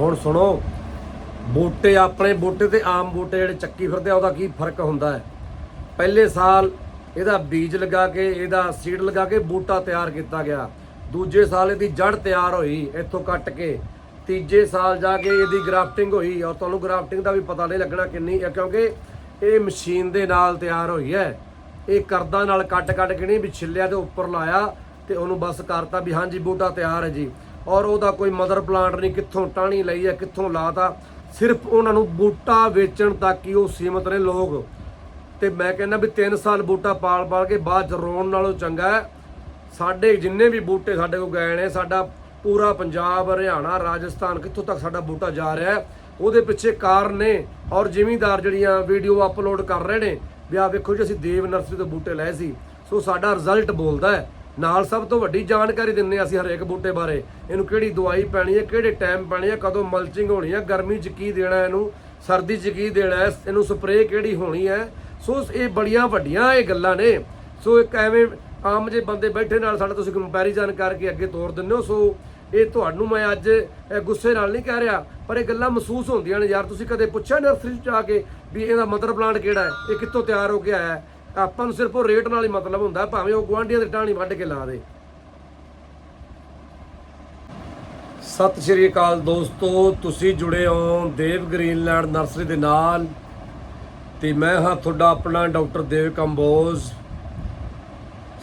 ਹੁਣ ਸੁਣੋ, ਬੂਟੇ ਆਪਣੇ ਬੂਟੇ ਤੇ ਆਮ ਬੂਟੇ ਜਿਹੜੇ ਚੱਕੀ ਫਿਰਦੇ ਆ, ਉਹਦਾ ਕੀ ਫ਼ਰਕ ਹੁੰਦਾ ਹੈ? ਪਹਿਲੇ ਸਾਲ ਇਹਦਾ ਬੀਜ ਲਗਾ ਕੇ, ਇਹਦਾ ਸੀਡ ਲਗਾ ਕੇ ਬੂਟਾ ਤਿਆਰ ਕੀਤਾ ਗਿਆ। ਦੂਜੇ ਸਾਲ ਇਹਦੀ ਜੜ ਤਿਆਰ ਹੋਈ, ਇੱਥੋਂ ਕੱਟ ਕੇ। ਤੀਜੇ ਸਾਲ ਜਾ ਕੇ ਇਹਦੀ ਗ੍ਰਾਫਟਿੰਗ ਹੋਈ, ਔਰ ਤੁਹਾਨੂੰ ਗ੍ਰਾਫਟਿੰਗ ਦਾ ਵੀ ਪਤਾ ਨਹੀਂ ਲੱਗਣਾ ਕਿੰਨੀ ਹੈ, ਕਿਉਂਕਿ ਇਹ ਮਸ਼ੀਨ ਦੇ ਨਾਲ ਤਿਆਰ ਹੋਈ ਹੈ। ਇਹ ਕਰਦਾ ਨਾਲ ਕੱਟ ਕੱਟ ਕੇ ਨਹੀਂ, ਵੀ ਛਿੱਲਿਆ ਤੇ ਉੱਪਰ ਲਾਇਆ ਤੇ ਉਹਨੂੰ ਬਸ ਕਰਤਾ ਵੀ ਹਾਂਜੀ, ਬੂਟਾ ਤਿਆਰ ਹੈ ਜੀ। ਔਰ ਉਹਦਾ ਕੋਈ ਮਦਰ ਪਲਾਂਟ ਨਹੀਂ, ਕਿੱਥੋਂ ਟਾਣੀ ਲਈ ਹੈ, ਕਿੱਥੋਂ ਲਾਤਾ। ਸਿਰਫ ਉਹਨਾਂ ਨੂੰ ਬੂਟਾ ਵੇਚਣ ਤੱਕ ਹੀ ਉਹ ਸੀਮਤ ਨੇ ਲੋਕ। ਤੇ ਮੈਂ ਕਹਿੰਦਾ ਵੀ 3 ਸਾਲ ਬੂਟਾ ਪਾਲ ਪਾਲ ਕੇ ਬਾਅਦ ਰੋਣ ਨਾਲੋਂ ਚੰਗਾ ਹੈ। ਸਾਡੇ ਜਿੰਨੇ ਵੀ ਬੂਟੇ ਸਾਡੇ ਕੋਲ ਗਏ ਨੇ, ਸਾਡਾ ਪੂਰਾ ਪੰਜਾਬ, ਹਰਿਆਣਾ, ਰਾਜਸਥਾਨ, ਕਿੱਥੋਂ ਤੱਕ ਸਾਡਾ ਬੂਟਾ ਜਾ ਰਿਹਾ ਹੈ, ਉਹਦੇ ਪਿੱਛੇ ਕਾਰਨ ਨੇ। ਔਰ ਜ਼ਿਮੀਂਦਾਰ ਜਿਹੜੀਆਂ ਵੀਡੀਓ ਅਪਲੋਡ ਕਰ ਰਹੇ ਨੇ, ਵੀ ਆ ਵੇਖੋ ਜੀ, ਅਸੀਂ ਦੇਵ ਨਰਸਰੀ ਤੋਂ ਬੂਟੇ ਲਏ ਸੀ। ਸੋ ਸਾਡਾ ਰਿਜ਼ਲਟ ਬੋਲਦਾ ਹੈ। ਨਾਲ ਸਭ ਤੋਂ ਵੱਡੀ ਜਾਣਕਾਰੀ ਦਿੰਨੇ ਹਾਂ ਅਸੀਂ ਹਰੇਕ ਬੂਟੇ ਬਾਰੇ। ਇਹਨੂੰ ਕਿਹੜੀ ਦਵਾਈ ਪੈਣੀ ਹੈ, ਕਿਹੜੇ ਟਾਈਮ ਪੈਣੀ ਹੈ, ਕਦੋਂ ਮਲਚਿੰਗ ਹੋਣੀ ਹੈ, ਗਰਮੀ 'ਚ ਕੀ ਦੇਣਾ ਇਹਨੂੰ, ਸਰਦੀ 'ਚ ਕੀ ਦੇਣਾ ਹੈ, ਇਹਨੂੰ ਸਪਰੇਅ ਕਿਹੜੀ ਹੋਣੀ ਹੈ। ਸੋ ਇਹ ਬੜੀਆਂ ਵੱਡੀਆਂ ਇਹ ਗੱਲਾਂ ਨੇ। ਸੋ ਇੱਕ ਐਵੇਂ ਆਮ ਜੇ ਬੰਦੇ ਬੈਠੇ ਨਾਲ ਸਾਡਾ ਤੁਸੀਂ ਕੰਪੈਰੀਜ਼ਨ ਕਰਕੇ ਅੱਗੇ ਤੋਰ ਦਿੰਦੇ ਹੋ। ਸੋ ਇਹ ਤੁਹਾਨੂੰ ਮੈਂ ਅੱਜ ਗੁੱਸੇ ਨਾਲ ਨਹੀਂ ਕਹਿ ਰਿਹਾ, ਪਰ ਇਹ ਗੱਲਾਂ ਮਹਿਸੂਸ ਹੁੰਦੀਆਂ ਨੇ। ਯਾਰ ਤੁਸੀਂ ਕਦੇ ਪੁੱਛਿਆ ਨਰਸਰੀ 'ਚ ਆ ਕੇ ਵੀ ਇਹਦਾ ਮਦਰ ਪਲਾਂਟ ਕਿਹੜਾ ਹੈ? ਇਹ ਕਿੱਥੋਂ ਤਿਆਰ ਹੋ ਕੇ ਆਇਆ ਆਪਾਂ ਨੂੰ ਸਿਰਫ ਉਹ ਰੇਟ ਨਾਲ ਹੀ ਮਤਲਬ ਹੁੰਦਾ, ਭਾਵੇਂ ਉਹ ਗੁਆਂਢੀਆਂ ਦੇ ਟਾਣੀ ਵੱਢ ਕੇ ਲਾ ਦੇ। ਸਤਿ ਸ਼੍ਰੀ ਅਕਾਲ ਦੋਸਤੋ, ਤੁਸੀਂ ਜੁੜੇ ਹੋ ਦੇਵ ਗ੍ਰੀਨਲੈਂਡ ਨਰਸਰੀ ਦੇ ਨਾਲ ਤੇ ਮੈਂ ਹਾਂ ਤੁਹਾਡਾ ਆਪਣਾ ਡਾਕਟਰ ਦੇਵ ਕੰਬੋਜ।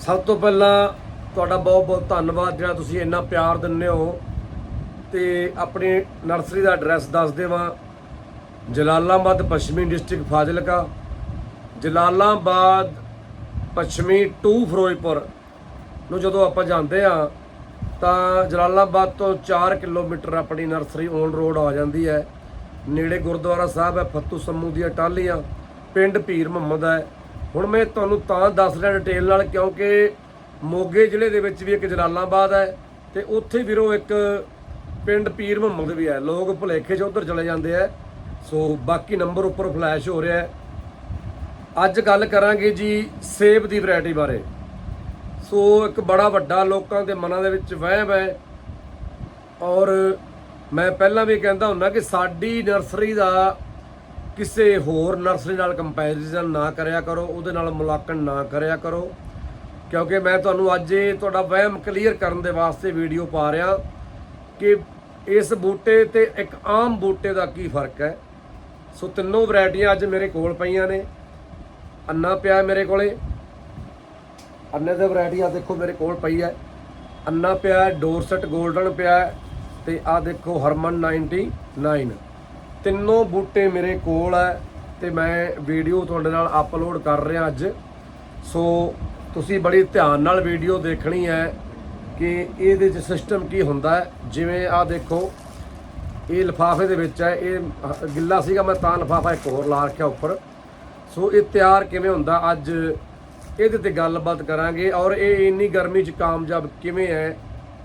ਸਭ ਤੋਂ ਪਹਿਲਾਂ ਤੁਹਾਡਾ ਬਹੁਤ ਬਹੁਤ ਧੰਨਵਾਦ, ਜਿਹੜਾ ਤੁਸੀਂ ਇੰਨਾ ਪਿਆਰ ਦਿੰਦੇ ਹੋ ਤੇ ਆਪਣੀ ਨਰਸਰੀ ਦਾ ਐਡਰੈਸ ਦੱਸ ਦੇਵਾਂ। ਜਲਾਲਾਬਾਦ, ਪੱਛਮੀ ਡਿਸਟ੍ਰਿਕਟ ਫਾਜ਼ਿਲਕਾ। ਜਲਾਲਾਬਾਦ ਪੱਛਮੀ ਟੂ ਫਿਰੋਜ਼ਪੁਰ ਨੂੰ ਜਦੋਂ ਆਪਾਂ ਜਾਂਦੇ ਆ ਤਾਂ ਜਲਾਲਾਬਾਦ ਤੋਂ 4 ਕਿਲੋਮੀਟਰ ਆਪਣੀ ਨਰਸਰੀ ਔਨ ਰੋਡ ਆ ਜਾਂਦੀ ਹੈ। ਨੇੜੇ ਗੁਰਦੁਆਰਾ ਸਾਹਿਬ ਹੈ, ਫੱਤੂ ਸੰਮੂ ਦੀਆਂ ਟਾਹਲੀਆਂ, ਪਿੰਡ ਪੀਰ ਮੁਹੰਮਦ ਹੈ। ਹੁਣ ਮੈਂ ਤੁਹਾਨੂੰ ਤਾਂ ਦੱਸ ਰਿਹਾ ਡਿਟੇਲ ਨਾਲ, ਕਿਉਂਕਿ ਮੋਗੇ ਜ਼ਿਲ੍ਹੇ ਦੇ ਵਿੱਚ ਵੀ ਇੱਕ ਜਲਾਲਾਬਾਦ ਹੈ ਤੇ ਉੱਥੇ ਵੀਰੋ ਇੱਕ ਪਿੰਡ ਪੀਰ ਮੁਹੰਮਦ ਵੀ ਹੈ। ਲੋਕ ਭੁਲੇਖੇ 'ਚ ਉਧਰ ਚਲੇ ਜਾਂਦੇ ਆ ਸੋ ਬਾਕੀ ਨੰਬਰ ਉੱਪਰ ਫਲੈਸ਼ ਹੋ ਰਿਹਾ ਹੈ। ਅੱਜ ਗੱਲ ਕਰਾਂਗੇ ਜੀ ਸੇਬ ਦੀ ਵੈਰਾਈਟੀ ਬਾਰੇ। ਸੋ ਇੱਕ ਬੜਾ ਵੱਡਾ ਲੋਕਾਂ ਦੇ ਮਨਾਂ ਦੇ ਵਿੱਚ ਵਹਿਮ ਹੈ। ਔਰ ਮੈਂ ਪਹਿਲਾਂ ਵੀ ਕਹਿੰਦਾ ਹੁੰਦਾ ਕਿ ਸਾਡੀ ਨਰਸਰੀ ਦਾ ਕਿਸੇ ਹੋਰ ਨਰਸਰੀ ਨਾਲ ਕੰਪੈਰੀਜ਼ਨ ਨਾ ਕਰਿਆ ਕਰੋ, ਉਹਦੇ ਨਾਲ ਮੁਲਾਂਕਣ ਨਾ ਕਰਿਆ ਕਰੋ। ਕਿਉਂਕਿ ਮੈਂ ਤੁਹਾਨੂੰ ਅੱਜ ਇਹ ਤੁਹਾਡਾ ਵਹਿਮ ਕਲੀਅਰ ਕਰਨ ਦੇ ਵਾਸਤੇ ਵੀਡੀਓ ਪਾ ਰਿਹਾ ਕਿ ਇਸ ਬੂਟੇ ਤੇ ਇੱਕ ਆਮ ਬੂਟੇ ਦਾ ਕੀ ਫ਼ਰਕ ਹੈ। ਸੋ ਤਿੰਨੋਂ ਵੈਰਾਈਟੀਆਂ ਅੱਜ ਮੇਰੇ ਕੋਲ ਪਈਆਂ ਨੇ। ਅੰਨਾ ਪਿਆ ਮੇਰੇ ਕੋਲੇ। ਅੰਨੇ ਦੀ ਵੈਰਾਈਟੀ ਆ ਦੇਖੋ ਮੇਰੇ ਕੋਲ ਪਈ ਹੈ ਅੰਨਾ ਪਿਆ, ਡੋਰਸਟ 골ਡਨ ਪਿਆ ਹੈ ਤੇ ਆ ਦੇਖੋ ਹਰਮਨ 99 ਤਿੰਨੋਂ ਬੂਟੇ ਮੇਰੇ ਕੋਲ ਹੈ ਤੇ ਮੈਂ ਵੀਡੀਓ ਤੁਹਾਡੇ ਨਾਲ ਅਪਲੋਡ ਕਰ ਰਿਹਾ ਅੱਜ। ਸੋ ਤੁਸੀਂ ਬੜੀ ਧਿਆਨ ਨਾਲ ਵੀਡੀਓ ਦੇਖਣੀ ਹੈ ਕਿ ਇਹਦੇ ਚ ਸਿਸਟਮ ਕੀ ਹੁੰਦਾ ਜਿਵੇਂ ਆ ਦੇਖੋ, ਇਹ ਲਿਫਾਫੇ ਦੇ ਵਿੱਚ ਹੈ, ਇਹ ਗਿੱਲਾ ਸੀਗਾ, ਮੈਂ ਤਾਂ ਲਿਫਾਫਾ ਇੱਕ ਹੋਰ ਲਾ ਰੱਖਿਆ ਉੱਪਰ। ਸੋ ਇਹ ਤਿਆਰ ਕਿਵੇਂ ਹੁੰਦਾ? ਅੱਜ ਇਹਦੇ ਤੇ ਗੱਲਬਾਤ ਕਰਾਂਗੇ ਔਰ ਇਹ ਇੰਨੀ ਗਰਮੀ 'ਚ ਕਾਮਯਾਬ ਕਿਵੇਂ ਹੈ?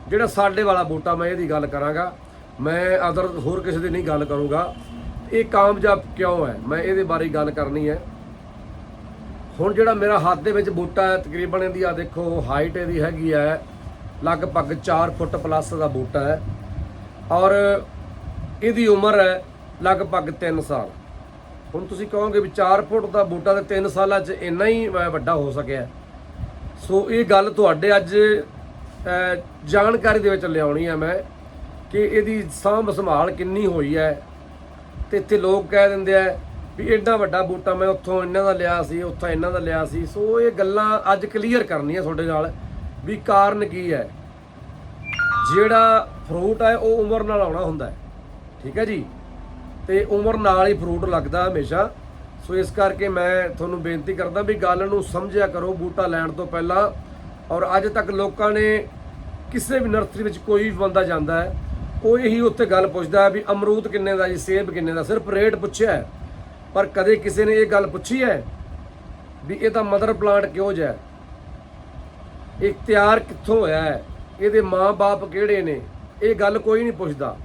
ਜਿਹੜਾ ਸਾਡੇ ਵਾਲਾ ਬੂਟਾ ਮੈਂ ਇਹਦੀ ਗੱਲ ਕਰਾਂਗਾ। ਮੈਂ ਅਦਰ ਹੋਰ ਕਿਸੇ ਦੀ ਨਹੀਂ ਗੱਲ ਕਰੂੰਗਾ। ਇਹ ਕਾਮਯਾਬ ਕਿਉਂ ਹੈ? ਮੈਂ ਇਹਦੇ ਬਾਰੇ ਗੱਲ ਕਰਨੀ ਹੈ। ਹੁਣ ਜਿਹੜਾ ਮੇਰਾ ਹੱਥ ਦੇ ਵਿੱਚ ਬੂਟਾ ਹੈ, ਤਕਰੀਬਨ ਇਹਦੀ ਆ ਦੇਖੋ ਹਾਈਟ ਇਹਦੀ ਹੈਗੀ ਹੈ, ਲਗਭਗ 4 ਫੁੱਟ ਪਲੱਸ ਦਾ ਬੂਟਾ ਹੈ। ਔਰ ਇਹਦੀ ਉਮਰ ਹੈ ਲਗਭਗ 3 ਸਾਲ। ਹੁਣ ਤੁਸੀਂ ਕਹੋਗੇ ਵੀ 4 ਫੁੱਟ ਦਾ ਬੂਟਾ ਤੇ 3 ਸਾਲਾਂ 'ਚ ਇੰਨਾ ਹੀ ਵੱਡਾ ਹੋ ਸਕਿਆ। ਸੋ ਇਹ ਗੱਲ ਤੁਹਾਡੇ ਅੱਜ ਜਾਣਕਾਰੀ ਦੇ ਵਿੱਚ ਲਿਆਉਣੀ ਆ ਮੈਂ ਕਿ ਇਹਦੀ ਸਾਂਭ ਸੰਭਾਲ ਕਿੰਨੀ ਹੋਈ ਹੈ ਤੇ ਇੱਥੇ ਲੋਕ ਕਹਿ ਦਿੰਦੇ ਆ ਵੀ ਐਡਾ ਵੱਡਾ ਬੂਟਾ ਮੈਂ ਉੱਥੋਂ ਇਹਨਾਂ ਦਾ ਲਿਆ ਸੀ, ਉੱਥੋਂ ਇਹਨਾਂ ਦਾ ਲਿਆ ਸੀ। ਸੋ ਇਹ ਗੱਲਾਂ ਅੱਜ ਕਲੀਅਰ ਕਰਨੀਆਂ ਤੁਹਾਡੇ ਨਾਲ ਵੀ ਕਾਰਨ ਕੀ ਹੈ। ਜਿਹੜਾ ਫਰੂਟ ਹੈ, ਉਹ ਉਮਰ ਨਾਲ ਆਉਣਾ ਹੁੰਦਾ ਹੈ। ਠੀਕ ਹੈ ਜੀ? ਤੇ ਉਮਰ ਨਾਲ ਹੀ ਫਰੂਟ ਲੱਗਦਾ ਹਮੇਸ਼ਾ। ਸੋ ਇਸ ਕਰਕੇ ਮੈਂ ਤੁਹਾਨੂੰ ਬੇਨਤੀ ਕਰਦਾ ਵੀ ਗੱਲ ਨੂੰ ਸਮਝਿਆ ਕਰੋ, ਬੂਟਾ ਲੈਣ ਤੋਂ ਪਹਿਲਾਂ। ਔਰ ਅੱਜ ਤੱਕ ਲੋਕਾਂ ਨੇ ਕਿਸੇ ਵੀ ਨਰਸਰੀ ਵਿੱਚ ਕੋਈ ਵੀ ਬੰਦਾ ਜਾਂਦਾ ਹੈ ਉਹ ਇਹੀ ਉੱਥੇ ਗੱਲ ਪੁੱਛਦਾ ਵੀ ਅਮਰੂਦ ਕਿੰਨੇ ਦਾ ਜੀ, ਸੇਬ ਕਿੰਨੇ ਦਾ, ਸਿਰਫ ਰੇਟ ਪੁੱਛਿਆ ਪਰ ਕਦੇ ਕਿਸੇ ਨੇ ਇਹ ਗੱਲ ਪੁੱਛੀ ਹੈ ਵੀ ਇਹਦਾ ਮਦਰ ਪਲਾਂਟ ਕਿਹੋ ਜਿਹਾ ਇਹ ਤਿਆਰ ਕਿੱਥੋਂ ਹੋਇਆ ਹੈ? ਇਹਦੇ ਮਾਂ-ਬਾਪ ਕਿਹੜੇ ਨੇ? ਇਹ ਗੱਲ ਕੋਈ ਨਹੀਂ ਪੁੱਛਦਾ।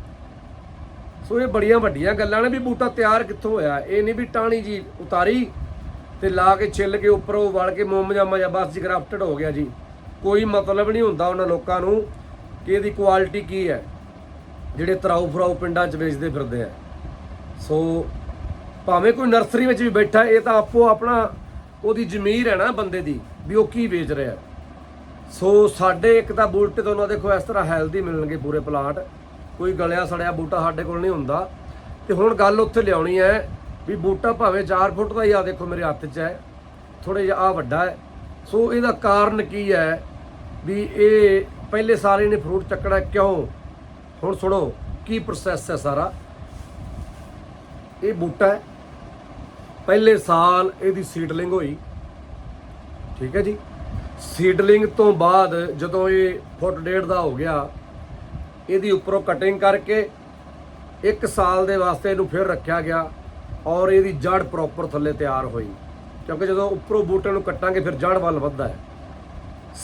ਸੋ ਇਹ ਬੜੀਆਂ ਵੱਡੀਆਂ ਗੱਲਾਂ ਨੇ ਵੀ ਬੂਟਾ ਤਿਆਰ ਕਿੱਥੋਂ ਹੋਇਆ? ਇਹ ਨਹੀਂ ਵੀ ਟਾਣੀ ਜੀ ਉਤਾਰੀ ਤੇ ਲਾ ਕੇ ਛਿੱਲ ਕੇ ਉੱਪਰੋਂ ਵੜ ਕੇ ਮੋਮ ਜਾਮਾ ਜਾਂ ਬਸ ਜੀ ਗ੍ਰਾਫਟਡ ਹੋ ਗਿਆ ਜੀ। ਕੋਈ ਮਤਲਬ ਨਹੀਂ ਹੁੰਦਾ ਉਹਨਾਂ ਲੋਕਾਂ ਨੂੰ ਕਿ ਇਹਦੀ ਕੁਆਲਿਟੀ ਕੀ ਹੈ, ਜਿਹੜੇ ਤਰਾਉ ਫਰਾਉ ਪਿੰਡਾਂ 'ਚ ਵੇਚਦੇ ਫਿਰਦੇ ਆ। ਸੋ ਭਾਵੇਂ ਕੋਈ ਨਰਸਰੀ ਵਿੱਚ ਵੀ ਬੈਠਾ, ਇਹ ਤਾਂ ਆਪੋ ਆਪਣਾ ਉਹਦੀ ਜ਼ਮੀਰ ਹੈ ਨਾ ਬੰਦੇ ਦੀ, ਵੀ ਉਹ ਕੀ ਵੇਚ ਰਿਹਾ। ਸੋ ਸਾਡੇ ਇੱਕ ਤਾਂ ਬੂਟੇ ਤੋਂ ਨਾ ਦੇਖੋ ਇਸ ਤਰ੍ਹਾਂ ਹੈਲਦੀ ਮਿਲਣਗੇ ਪੂਰੇ ਪਲਾਂਟ। ਕੋਈ ਗਲਿਆ ਸੜਿਆ ਬੂਟਾ ਸਾਡੇ ਕੋਲ ਨਹੀਂ ਹੁੰਦਾ। ਤੇ ਹੁਣ ਗੱਲ ਉੱਥੇ ਲਿਆਉਣੀ ਹੈ ਵੀ ਬੂਟਾ ਭਾਵੇਂ 4 ਫੁੱਟ ਦਾ ਹੀ ਆ, ਦੇਖੋ ਮੇਰੇ ਹੱਥ 'ਚ ਹੈ। ਥੋੜੇ ਜਿਹਾ ਆ ਵੱਡਾ ਹੈ। ਸੋ ਇਹਦਾ ਕਾਰਨ ਕੀ ਹੈ ਵੀ ਇਹ ਪਹਿਲੇ ਸਾਲ ਇਹਨੇ ਫਰੂਟ ਚੱਕਣਾ ਕਿਉਂ? ਹੁਣ ਸੁਣੋ, ਕੀ ਪ੍ਰੋਸੈਸ ਹੈ ਸਾਰਾ? ਇਹ ਬੂਟਾ ਹੈ। ਪਹਿਲੇ ਸਾਲ ਇਹਦੀ ਸੀਡਲਿੰਗ ਹੋਈ। ਠੀਕ ਹੈ ਜੀ। ਸੀਡਲਿੰਗ ਤੋਂ ਬਾਅਦ ਜਦੋਂ ਇਹ ਫੁੱਟ ਡੇਢ ਦਾ ਹੋ ਗਿਆ ਇਹਦੀ ਉੱਪਰੋਂ ਕਟਿੰਗ ਕਰਕੇ ਇੱਕ ਸਾਲ ਦੇ ਵਾਸਤੇ ਇਹਨੂੰ ਫਿਰ ਰੱਖਿਆ ਗਿਆ ਔਰ ਇਹਦੀ ਜੜ ਪ੍ਰੋਪਰ ਥੱਲੇ ਤਿਆਰ ਹੋਈ। ਕਿਉਂਕਿ ਜਦੋਂ ਉੱਪਰੋਂ ਬੂਟੇ ਨੂੰ ਕੱਟਾਂਗੇ, ਫਿਰ ਜੜ ਵੱਲ ਵੱਧਦਾ ਹੈ।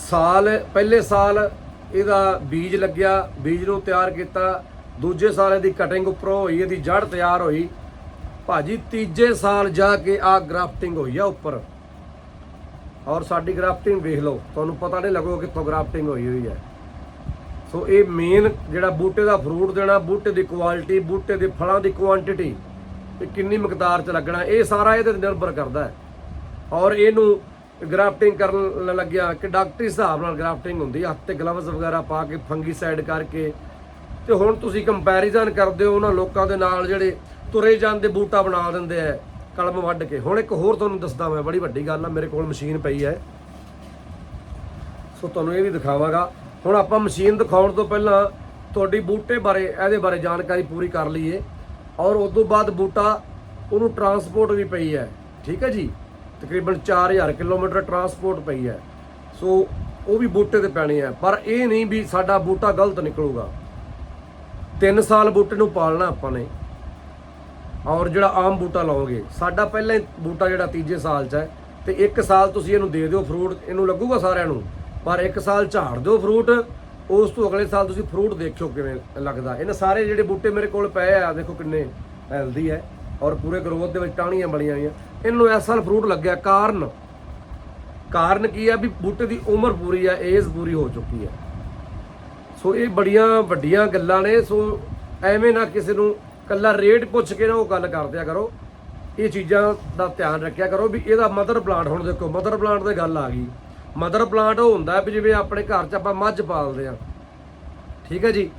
ਸਾਲ, ਪਹਿਲੇ ਸਾਲ ਇਹਦਾ ਬੀਜ ਲੱਗਿਆ, ਬੀਜ ਨੂੰ ਤਿਆਰ ਕੀਤਾ। ਦੂਜੇ ਸਾਲ ਇਹਦੀ ਕਟਿੰਗ ਉੱਪਰੋਂ ਹੋਈ, ਇਹਦੀ ਜੜ ਤਿਆਰ ਹੋਈ। ਭਾਜੀ ਤੀਜੇ ਸਾਲ ਜਾ ਕੇ ਆ ਗ੍ਰਾਫਟਿੰਗ ਹੋਈ ਆ ਉੱਪਰ। ਔਰ ਸਾਡੀ ਗ੍ਰਾਫਟਿੰਗ ਵੇਖ ਲਓ, ਤੁਹਾਨੂੰ ਪਤਾ ਨਹੀਂ ਲੱਗੋ ਕਿੱਥੋਂ ਗ੍ਰਾਫਟਿੰਗ ਹੋਈ ਹੋਈ ਹੈ। ਸੋ ਇਹ ਮੇਨ ਜਿਹੜਾ ਬੂਟੇ ਦਾ ਫਰੂਟ ਦੇਣਾ, ਬੂਟੇ ਦੀ ਕੁਆਲਿਟੀ ਬੂਟੇ ਦੇ ਫਲਾਂ ਦੀ ਕੁਆਂਟੀਟੀ ਤੇ ਕਿੰਨੀ ਮਕਦਾਰ ਚ ਲੱਗਣਾ, ਇਹ ਸਾਰਾ ਇਹਦੇ ਤੇ ਨਿਰਭਰ ਕਰਦਾ ਹੈ। ਔਰ ਇਹਨੂੰ ਗ੍ਰਾਫਟਿੰਗ ਕਰਨ ਲੱਗਿਆ ਕਿ ਡਾਕਟਰੀ ਹਿਸਾਬ ਨਾਲ ਗ੍ਰਾਫਟਿੰਗ ਹੁੰਦੀ ਹੱਥ ਤੇ ਗਲਵਜ਼ ਵਗੈਰਾ ਪਾ ਕੇ ਫੰਗੀਸਾਈਡ ਕਰਕੇ। ਤੇ ਹੁਣ ਤੁਸੀਂ ਕੰਪੈਰੀਜ਼ਨ ਕਰਦੇ ਹੋ ਉਹਨਾਂ ਲੋਕਾਂ ਦੇ ਨਾਲ ਜਿਹੜੇ ਤੁਰੇ ਜਾਂਦੇ ਬੂਟਾ ਬਣਾ ਦਿੰਦੇ ਆ, ਕਲਮ ਵੱਢ ਕੇ। ਹੁਣ ਇੱਕ ਹੋਰ ਤੁਹਾਨੂੰ ਦੱਸਦਾ ਮੈਂ, ਬੜੀ ਵੱਡੀ ਗੱਲ ਆ, ਮੇਰੇ ਕੋਲ ਮਸ਼ੀਨ ਪਈ ਹੈ। ਸੋ ਤੁਹਾਨੂੰ ਇਹ ਵੀ ਦਿਖਾਵਾਂਗਾ। ਹੁਣ ਆਪਾਂ ਮਸ਼ੀਨ ਦਿਖਾਉਣ ਤੋਂ ਪਹਿਲਾਂ ਤੁਹਾਡੀ ਬੂਟੇ ਬਾਰੇ, ਇਹਦੇ ਬਾਰੇ ਜਾਣਕਾਰੀ ਪੂਰੀ ਕਰ ਲਈਏ। ਔਰ ਉਸ ਤੋਂ ਬਾਅਦ ਬੂਟਾ ਉਹਨੂੰ ਟਰਾਂਸਪੋਰਟ ਵੀ ਪਈ ਹੈ। ਠੀਕ ਹੈ ਜੀ? ਤਕਰੀਬਨ 4000 ਕਿਲੋਮੀਟਰ ਟਰਾਂਸਪੋਰਟ ਪਈ ਹੈ। ਸੋ ਉਹ ਵੀ ਬੂਟੇ ਤੇ ਪੈਣੀ ਹੈ। ਪਰ ਇਹ ਨਹੀਂ ਵੀ ਸਾਡਾ ਬੂਟਾ ਗਲਤ ਨਿਕਲੂਗਾ। 3 ਸਾਲ ਬੂਟੇ ਨੂੰ ਪਾਲਣਾ ਆਪਾਂ ਨੇ। ਔਰ ਜਿਹੜਾ ਆਮ ਬੂਟਾ ਲਾਓਗੇ, ਸਾਡਾ ਪਹਿਲਾਂ ਬੂਟਾ ਜਿਹੜਾ ਤੀਜੇ ਸਾਲ 'ਚ ਹੈ, ਤੇ 1 ਸਾਲ ਤੁਸੀਂ ਇਹਨੂੰ ਦੇ ਦਿਓ ਫਰੂਟ ਇਹਨੂੰ ਲੱਗੂਗਾ ਸਾਰਿਆਂ ਨੂੰ? ਪਰ ਇੱਕ ਸਾਲ ਝਾੜ ਦਿਓ ਫਰੂਟ, ਉਸ ਤੋਂ ਅਗਲੇ ਸਾਲ ਤੁਸੀਂ ਫਰੂਟ ਦੇਖਿਓ ਕਿਵੇਂ ਲੱਗਦਾ। ਇਹਨਾਂ ਸਾਰੇ ਜਿਹੜੇ ਬੂਟੇ ਮੇਰੇ ਕੋਲ ਪਏ ਆ, ਦੇਖੋ ਕਿੰਨੇ ਹੈਲਦੀ ਹੈ ਔਰ ਪੂਰੇ ਗਰੋਥ ਦੇ ਵਿੱਚ ਟਾਹਣੀਆਂ ਬੜੀਆਂ ਹੋਈਆਂ। ਇਹਨੂੰ ਇਸ ਸਾਲ ਫਰੂਟ ਲੱਗਿਆ ਕਾਰਨ। ਕਾਰਨ ਕੀ ਆ ਵੀ ਬੂਟੇ ਦੀ ਉਮਰ ਪੂਰੀ ਆ ਏਜ ਪੂਰੀ ਹੋ ਚੁੱਕੀ ਹੈ। ਸੋ ਇਹ ਬੜੀਆਂ ਵੱਡੀਆਂ ਗੱਲਾਂ ਨੇ, ਸੋ ਐਵੇਂ ਨਾ ਕਿਸੇ ਨੂੰ ਕੱਲਾ ਰੇਟ ਪੁੱਛ ਕੇ ਨਾ ਉਹ ਗੱਲ ਕਰਦਿਆ ਕਰੋ। ਇਹ ਚੀਜ਼ਾਂ ਦਾ ਧਿਆਨ ਰੱਖਿਆ ਕਰੋ ਵੀ ਇਹਦਾ ਮਦਰ ਪਲਾਂਟ ਹੁਣ ਦੇਖੋ ਮਦਰ ਪਲਾਂਟ ਦੀ ਗੱਲ ਆ ਗਈ। ਮਦਰ ਪਲਾਂਟ ਉਹ ਹੁੰਦਾ ਵੀ ਜਿਵੇਂ ਆਪਣੇ ਘਰ 'ਚ ਆਪਾਂ ਮੱਝ ਪਾਲਦੇ ਆ ਠੀਕ ਹੈ ਜੀ?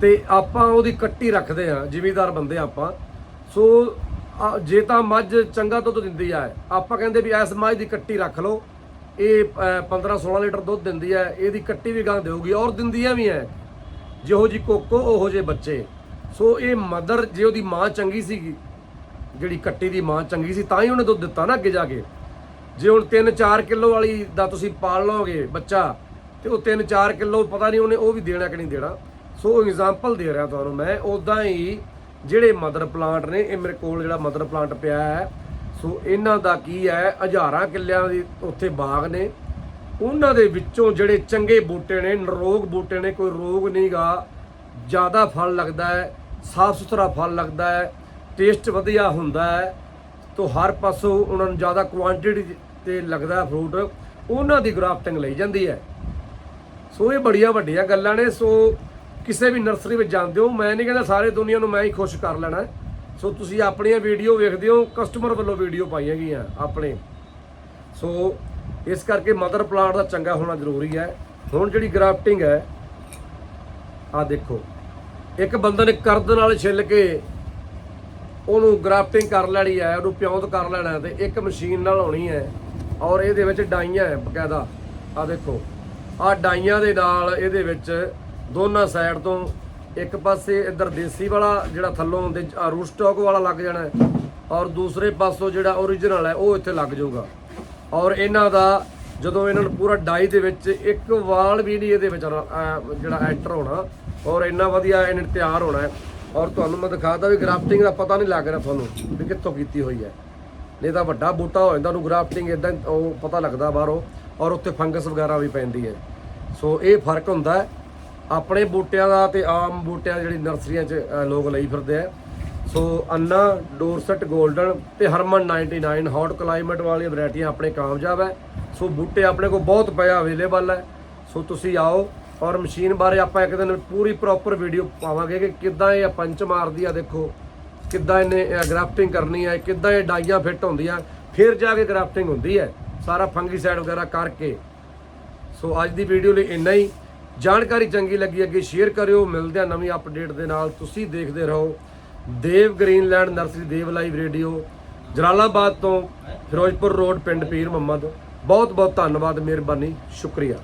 ਤੇ ਆਪਾਂ ਉਹਦੀ ਕੱਟੀ ਰੱਖਦੇ ਆ ਜ਼ਿਮੀਦਾਰ ਬੰਦੇ ਆਪਾਂ। ਸੋ ਜੇ ਤਾਂ ਮੱਝ ਚੰਗਾ ਦੁੱਧ ਦਿੰਦੀ ਆ, ਆਪਾਂ ਕਹਿੰਦੇ ਵੀ ਇਸ ਮੱਝ ਦੀ ਕੱਟੀ ਰੱਖ ਲਓ। ਇਹ 15 16 ਲੀਟਰ ਦੁੱਧ ਦਿੰਦੀ ਹੈ ਇਹਦੀ ਕੱਟੀ ਵੀ ਗਾਂ ਦੇਊਗੀ ਔਰ ਦਿੰਦੀਆਂ ਵੀ ਹੈ ਜਿਹੋ ਜੀ ਕੋਕੋ, ਉਹੋ ਜੇ ਬੱਚੇ। ਸੋ, ਇਹ ਮਦਰ ਜੇ ਉਹਦੀ ਮਾਂ ਚੰਗੀ ਸੀਗੀ, ਜਿਹੜੀ ਕੱਟੀ ਦੀ ਮਾਂ ਚੰਗੀ ਸੀ, ਤਾਂ ਹੀ ਉਹਨੇ ਦੁੱਧ ਦਿੱਤਾ ਨਾ ਅੱਗੇ ਜਾ ਕੇ। ਜੇ ਹੁਣ 3-4 ਕਿਲੋ ਵਾਲੀ ਦਾ ਤੁਸੀਂ ਪਾਲ ਲਓਗੇ ਬੱਚਾ, ਤੇ ਉਹ 3-4 ਕਿਲੋ ਪਤਾ ਨਹੀਂ ਉਹਨੇ ਉਹ ਵੀ ਦੇਣਾ ਕਿ ਨਹੀਂ ਦੇਣਾ। ਸੋ ਐਗਜ਼ਾਮਪਲ ਦੇ ਰਿਹਾ ਤੁਹਾਨੂੰ ਮੈਂ ਉਦਾਂ ਹੀ ਜਿਹੜੇ ਮਦਰ ਪਲਾਂਟ ਨੇ, ਇਹ ਮੇਰੇ ਕੋਲ ਜਿਹੜਾ ਮਦਰ ਪਲਾਂਟ ਪਿਆ ਹੈ, ਸੋ ਇਹਨਾਂ ਦਾ ਕੀ ਹੈ, ਹਜ਼ਾਰਾਂ ਕਿੱਲਿਆਂ ਦੀ ਉੱਥੇ ਬਾਗ ਨੇ। ਉਹਨਾਂ ਦੇ ਵਿੱਚੋਂ ਜਿਹੜੇ ਚੰਗੇ ਬੂਟੇ ਨੇ, ਨਰੋਗ ਬੂਟੇ ਨੇ, ਕੋਈ ਰੋਗ ਨਹੀਂਗਾ, ਜ਼ਿਆਦਾ ਫਲ ਲੱਗਦਾ ਹੈ ਸਾਫ਼ ਸੁਥਰਾ ਫਲ ਲੱਗਦਾ ਹੈ ਟੇਸਟ ਵਧੀਆ ਹੁੰਦਾ ਹੈ, ਤੋਂ ਹਰ ਪਾਸੋਂ ਉਹਨਾਂ ਨੂੰ ਜ਼ਿਆਦਾ ਕੁਆਂਟੀਟੀ ਤੇ ਲੱਗਦਾ ਫਰੂਟ ਉਹਨਾਂ ਦੀ ਗ੍ਰਾਫਟਿੰਗ ਲਈ ਜਾਂਦੀ ਹੈ। ਸੋ ਇਹ ਬੜੀਆਂ ਵੱਡੀਆਂ ਗੱਲਾਂ ਨੇ, ਸੋ ਕਿਸੇ ਵੀ ਨਰਸਰੀ ਵਿੱਚ ਜਾਂਦੇ ਹੋ, ਮੈਂ ਨਹੀਂ ਕਹਿੰਦਾ ਸਾਰੇ ਦੁਨੀਆ ਨੂੰ ਮੈਂ ਹੀ ਖੁਸ਼ ਕਰ ਲੈਣਾ। ਸੋ ਤੁਸੀਂ ਆਪਣੀਆਂ ਵੀਡੀਓ ਵੇਖਦੇ ਹੋ ਕਸਟਮਰ ਵੱਲੋਂ ਵੀਡੀਓ ਪਾਈਆਂ ਗਈਆਂ ਆਪਣੇ। ਸੋ ਇਸ ਕਰਕੇ ਮਦਰ ਪਲਾਂਟ ਦਾ ਚੰਗਾ ਹੋਣਾ ਜ਼ਰੂਰੀ ਹੈ। ਹੁਣ ਜਿਹੜੀ ਗ੍ਰਾਫਟਿੰਗ ਹੈ ਆ ਦੇਖੋ। ਇੱਕ ਬੰਦੇ ਨੇ ਕਰਦ ਨਾਲ ਛਿੱਲ ਕੇ ਉਹਨੂੰ ਗ੍ਰਾਫਟਿੰਗ ਕਰ ਲੈਣੀ ਹੈ, ਉਹਨੂੰ ਪਿਉਂਤ ਕਰ ਲੈਣਾ ਹੈ ਤੇ ਇੱਕ ਮਸ਼ੀਨ ਨਾਲ ਹੋਣੀ ਹੈ। ਔਰ ਇਹਦੇ ਵਿੱਚ ਡਾਈਆਂ ਹੈ ਬਕਾਇਦਾ। ਆ ਦੇਖੋ ਆ ਡਾਈਆਂ ਦੇ ਨਾਲ ਇਹਦੇ ਵਿੱਚ ਦੋਨਾਂ ਸਾਈਡ ਤੋਂ ਇੱਕ ਪਾਸੇ ਇੱਧਰ ਦੇਸੀ ਵਾਲਾ ਜਿਹੜਾ ਥੱਲੋਂ ਦੇ ਰੂਸਟਾਕ ਵਾਲਾ ਲੱਗ ਜਾਣਾ ਹੈ ਔਰ ਦੂਸਰੇ ਪਾਸੋਂ ਜਿਹੜਾ ਓਰੀਜਨਲ ਹੈ ਉਹ ਇੱਥੇ ਲੱਗ ਜਾਊਗਾ। ਔਰ ਇਹਨਾਂ ਦਾ ਜਦੋਂ ਇਹਨਾਂ ਨੂੰ ਪੂਰਾ ਡਾਈ ਦੇ ਵਿੱਚ ਇੱਕ ਵਾਲ ਵੀ ਨਹੀਂ ਇਹਦੇ ਵਿੱਚ ਜਿਹੜਾ ਐਂਟਰ ਹੋਣਾ ਔਰ ਇੰਨਾ ਵਧੀਆ ਇਹਨੇ ਤਿਆਰ ਹੋਣਾ ਔਰ ਤੁਹਾਨੂੰ ਮੈਂ ਦਿਖਾਤਾ ਵੀ ਗ੍ਰਾਫਟਿੰਗ ਦਾ ਪਤਾ ਨਹੀਂ ਲੱਗ ਰਿਹਾ ਤੁਹਾਨੂੰ ਵੀ ਕਿੱਥੋਂ ਕੀਤੀ ਹੋਈ ਹੈ। ਨਹੀਂ ਤਾਂ ਵੱਡਾ ਬੂਟਾ ਹੋ ਜਾਂਦਾ, ਉਹਨੂੰ ਗ੍ਰਾਫਟਿੰਗ ਇਦਾਂ ਉਹ ਪਤਾ ਲੱਗਦਾ ਬਾਹਰੋਂ, ਔਰ ਉੱਤੇ ਫੰਗਸ ਵਗੈਰਾ ਵੀ ਪੈਂਦੀ ਹੈ। ਸੋ ਇਹ ਫ਼ਰਕ ਹੁੰਦਾ ਆਪਣੇ ਬੂਟਿਆਂ ਦਾ ਤੇ ਆਮ ਬੂਟਿਆਂ ਜਿਹੜੀ ਨਰਸਰੀਆਂ 'ਚ ਲੋਕ ਲਈ ਫਿਰਦੇ ਆ। ਸੋ ਅੰਨਾ, ਡੋਰਸਟ 골ਡਨ ਤੇ ਹਰਮਨ 99 ਹੌਟ ਕਲਾਈਮੇਟ ਵਾਲੀਆਂ ਵੈਰਾਈਟੀਆਂ ਆਪਣੇ ਕਾਮਯਾਬ ਹੈ। ਸੋ ਬੂਟੇ ਆਪਣੇ ਕੋਲ ਬਹੁਤ ਪਿਆ ਅਵੇਲੇਬਲ ਹੈ। ਸੋ ਤੁਸੀਂ ਆਓ ਔਰ ਮਸ਼ੀਨ ਬਾਰੇ ਆਪਾਂ ਇੱਕ ਦਿਨ ਪੂਰੀ ਪ੍ਰੋਪਰ ਵੀਡੀਓ ਪਾਵਾਂਗੇ ਕਿ ਕਿੱਦਾਂ ਇਹ ਪੰਚ ਮਾਰਦੀ ਆ ਦੇਖੋ। ਕਿੱਦਾਂ ਇਹਨੇ ਗ੍ਰਾਫਟਿੰਗ ਕਰਨੀ ਹੈ, ਕਿੱਦਾਂ ਇਹ ਡਾਈਆਂ ਫਿੱਟ ਹੁੰਦੀਆਂ, ਫਿਰ ਜਾ ਕੇ ਗ੍ਰਾਫਟਿੰਗ ਹੁੰਦੀ ਹੈ, ਸਾਰਾ ਫੰਗੀਸਾਈਡ ਵਗੈਰਾ ਕਰਕੇ। ਸੋ ਅੱਜ ਦੀ ਵੀਡੀਓ ਲਈ ਇੰਨਾ ਹੀ। ਜਾਣਕਾਰੀ ਚੰਗੀ ਲੱਗੀ ਅੱਗੇ ਸ਼ੇਅਰ ਕਰਿਓ। ਮਿਲਦੇ ਆ ਨਵੀਂ ਅਪਡੇਟ ਦੇ ਨਾਲ। ਤੁਸੀਂ ਦੇਖਦੇ ਰਹੋ। Dev Greenland nursery Dev live radio, Jalalabad ਤੋਂ ਫਿਰੋਜ਼ਪੁਰ ਰੋਡ, ਪਿੰਡ ਪੀਰ ਮੁਹੰਮਦ। ਬਹੁਤ ਬਹੁਤ ਧੰਨਵਾਦ, ਮਿਹਰਬਾਨੀ, ਸ਼ੁਕਰੀਆ।